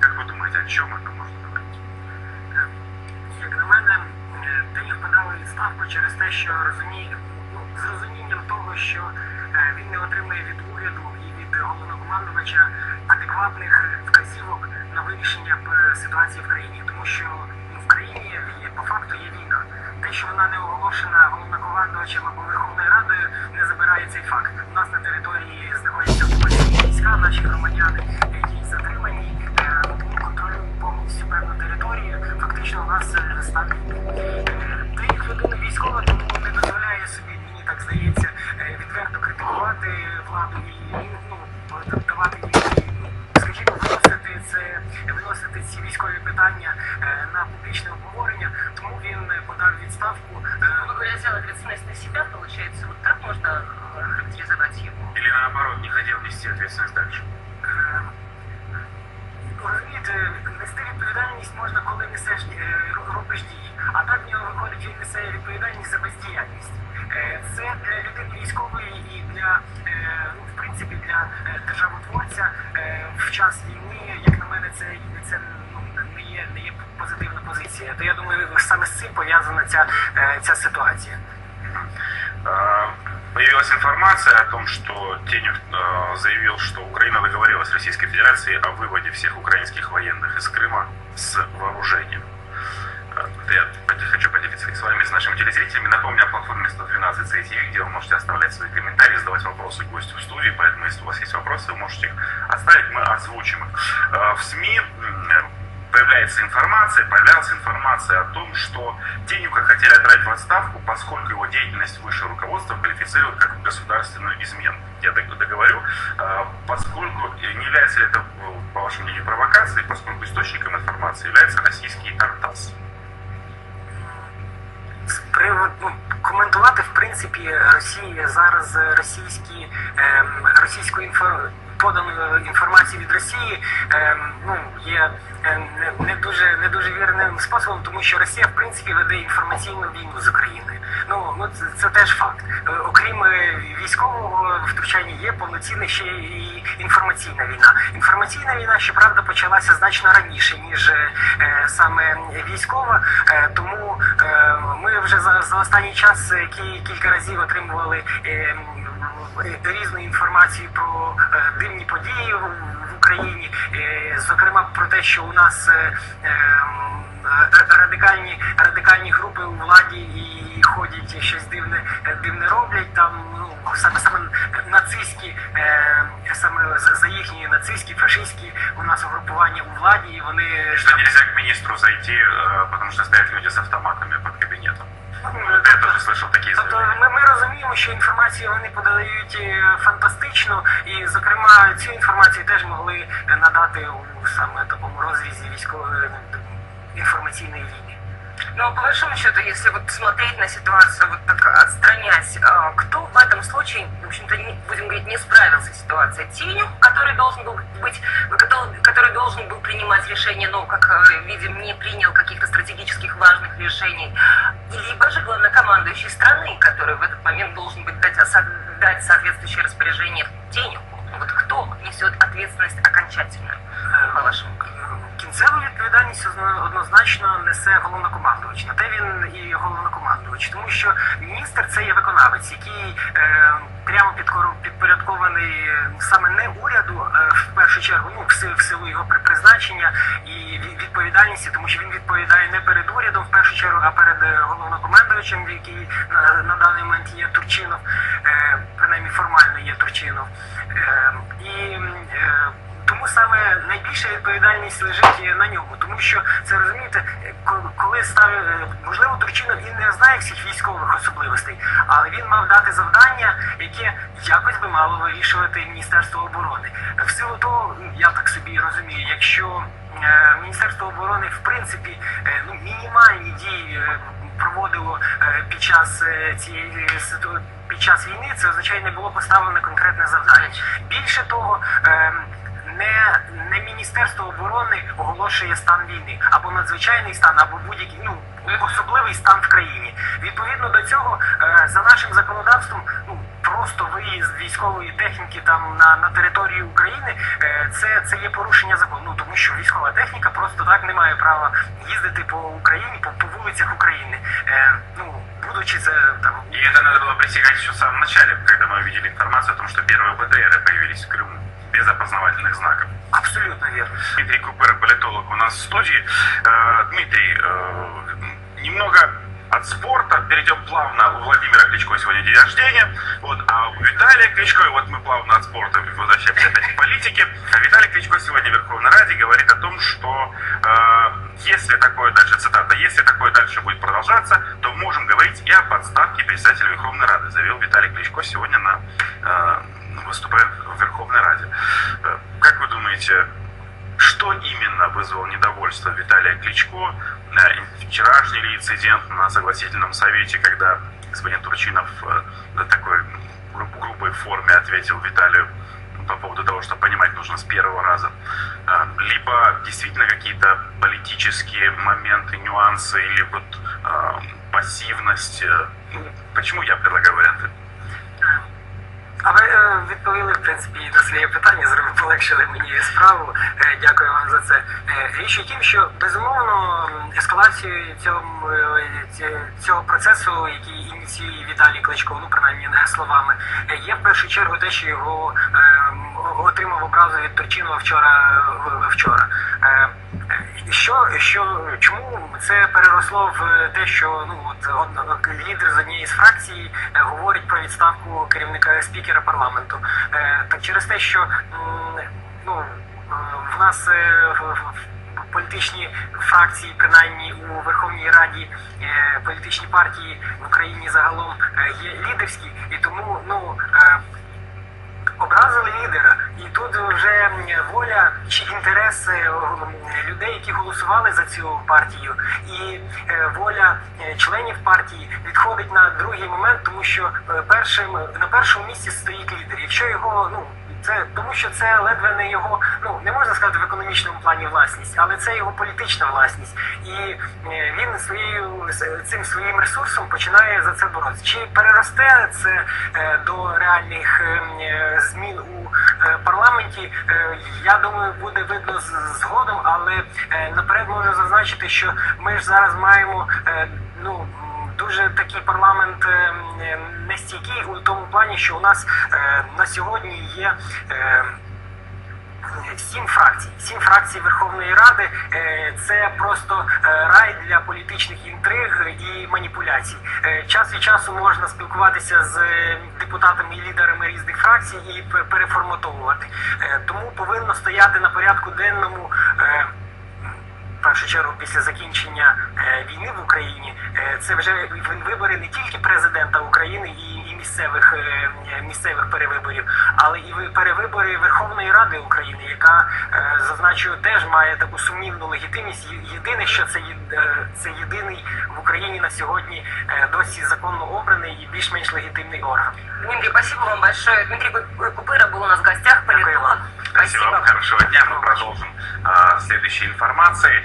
Как вы думаете, о чем это можно говорить? Як на мене, Деніх подав відставку через те, що розуміє ну, з розумінням того, що е, він не отримує від уряду і від головнокомандувача адекватних вказівок на вирішення е, ситуації в країні, тому що ну, в країні по факту є війна. Те, що вона не оголошена головнокомандувачем або Верховною Радою, не забирає цей факт. У нас на території знаходяться війська, наші громадяни, повністю певну територію. Фактично у нас е, стан війни. Е, людина військова, тому не дозволяє собі, мені так здається, е, відверто критикувати владу і ну, давати їй, ну, скажімо, виносити це, виносити ці військові питання е, на публічне обговорення. Тому він е, подав відставку. Е, Грубо говоря, ответственность на себя, получается, вот так можно э, характеризовать его. Или наоборот, не хотел нести ответственность дальше? Е, Розумієте, нести відповідальність можна, коли несеш е, робиш дії. А так в нього виходить, він несе відповідальність за бездіяльність. Е, Це для людини військової і для е, ну, в принципі для державотворця в час війни, як на мене, це це ну, не є не є позитивна позиція. То я думаю, саме з цим пов'язана ця, ця ситуація. Появилась информация о том, что Тенев э, заявил, что Украина договорилась с Российской Федерацией о выводе всех украинских военных из Крыма с вооружением. Э, Я хочу поделиться с вами, с нашими телезрителями. Напомню о платформе 112 CTV, где вы можете оставлять свои комментарии, задавать вопросы гостю в студии. Поэтому, если у вас есть вопросы, вы можете их оставить, мы озвучим их. Э, В СМИ появляется информация, появлялась информация о том, что Тенюка хотели отправить в отставку, поскольку его деятельность высшее руководство квалифицирует как государственную измену. Я дог- договорю, э, поскольку не является ли это, по вашему мнению, провокацией, поскольку источником информации является российский Тартас. З приводу ну, коментувати в принципі Росія зараз е, російські ем, російську інформацію від Росії ем, ну є ем, не, не дуже не дуже вірним способом, тому що Росія в принципі веде інформаційну війну з Україною. Ну ну це, це теж факт. Е, Окрім е, військового втручання, є повноцінна ще і інформаційна війна. Інформаційна війна, щоправда, почалася значно раніше ніж е, е, саме військова, е, тому е, ми вже за, за останній час е, кі- кілька разів отримували м, різну інформацію про е, дивні події в, Україні, е, зокрема про те, що у нас е, ем, радикальні радикальні групи у владі і ходять щось дивне дивне роблять там. Ну саме саме нацистські, саме за, їхні нацистські, фашистські у нас угрупування у владі, і вони Что нельзя к министру зайти, э, потому что стоят люди с автоматами под кабинетом. Я тоже слышал такие Тобто заявления. ми, ми розуміємо, що інформацію вони подають е, фантастично, і зокрема цю інформацію теж могли е, надати у саме такому розрізі військової е, інформаційної війни. Но по большому счету, если вот смотреть на ситуацию, вот так отстранясь, а, кто в этом случае, в общем-то, не- будем говорить, не справился с ситуацией? Теню, который должен был быть, который, который должен был принимать решения, но, как э, видим, не принял каких-то стратегических важных решений, либо же главнокомандующий страны, который в этот момент должен быть дать, оса- дать соответствующее распоряжение Теню. Вот кто несет ответственность окончательно, вашему? Кінцеву відповідальність однозначно несе головнокомандувач. На те він і головнокомандувач, тому що міністр це є виконавець, який е, прямо підпорядкований саме не уряду, е, в першу чергу, ну в силу, його при- призначення і відповідальності, тому що він відповідає не перед урядом в першу чергу, а перед е, головнокомандувачем, який на, на даний момент є Турчинов, е, принаймні формально є Турчинов. Е, і е, тому саме найбільша відповідальність лежить на ньому, тому що це розумієте, коли ставив можливо Турчинов і не знає всіх військових особливостей, але він мав дати завдання, яке якось би мало вирішувати Міністерство оборони. В силу того, я так собі розумію, якщо е, Міністерство оборони в принципі е, ну мінімальні дії е, проводило е, під час е, цієї ситу- під час війни, це означає не було поставлено конкретне завдання. Більше того. е, не, не Міністерство оборони оголошує стан війни або надзвичайний стан, або будь-який ну особливий стан в країні. Відповідно до цього, е, за нашим законодавством, ну про просто виїзд військової техніки там на, на територію України, е, це, це є порушення закону. Ну тому що військова техніка просто так не має права їздити по Україні, по, по вулицях України. Е, ну будучи це там И это надо было пресекать еще в самом начале, когда мы увидели информацию о том, что первые БТРы появились в Крыму Без опознавательных знаков. абсолютно вірно. Дмитрий Купер, политолог у нас в студии. Э, Дмитрий, э, немного от спорта перейдем плавно. У Владимира Кличко сегодня день рождения. Вот, а у Виталия Кличко, и вот мы плавно от спорта возвращаемся опять к политике. А Виталий Кличко сегодня в Верховной Раде говорит о том, что э, если такое дальше, цитата, если такое дальше будет продолжаться, то можем говорить и о подставке председателя Верховной Рады, заявил Виталий Кличко сегодня на э, выступая в Верховной Раде. Э, Как вы думаете, что именно вызвало недовольство Виталия Кличко? Э, Вчерашний ли инцидент на согласительном совете, когда господин Турчинов э, на такой гру- грубой форме ответил Виталию по поводу того, что понимать нужно с первого раза. Либо действительно какие-то политические моменты, нюансы, или вот пассивность. Ну, почему я предлагаю варианты? Відповіли, в принципі, на своє питання, зробили полегшили мені справу. Е, Дякую вам за це. Е, Річ у тім, що безумовно м, ескалацією цього, е, цього процесу, який ініціює Віталій Кличко, ну принаймні не словами, є в першу чергу те, що його е, отримав образу від Турчинова вчора вчора. Е, е, Що, що чому це переросло в те, що ну от лідер з однієї з фракцій е, говорить про відставку керівника спікера парламенту? Е, Так через те, що ну е, в нас е, в- політичні фракції, принаймні у Верховній Раді, е, політичні партії в Україні загалом е, є лідерські, і тому ну. е, образили лідера, і тут вже воля чи інтереси людей, які голосували за цю партію, і е, воля е, членів партії відходить на другий момент, тому що е, першим на першому місці стоїть лідер. Якщо його ну. Це тому, що це ледве не його, ну не можна сказати в економічному плані власність, але це його політична власність, і е, він своєю цим своїм ресурсом починає за це боротися. Чи переросте це е, до реальних е, змін у парламенті? Я думаю, буде видно згодом, але наперед можу зазначити, що ми ж зараз маємо ну. Дуже такий парламент е, м, нестійкий у тому плані, що у нас е, на сьогодні є е, сім фракцій. Сім фракцій Верховної Ради е, це просто рай для політичних інтриг і маніпуляцій. Час від часу можна спілкуватися з депутатами і лідерами різних фракцій і переформатовувати. Тому повинно стояти на порядку денному е, в першу чергу після закінчення е, війни в Україні е, це вже ви- вибори не тільки президента України і, і місцевих е, місцевих перевиборів, але і ви- перевибори Верховної Ради України, яка е, зазначую теж має таку сумнівну легітимність. Є- Єдине, що це є- е, це єдиний в Україні на сьогодні е, досі законно обраний і більш-менш легітимний орган. Дмитрий, спасибо вам большое. Дмитрий Ку- Купыра был у нас в гостях, Дякую политолог. вам. Спасибо вам, хорошего дня. Мы продолжим а, следующей информацией.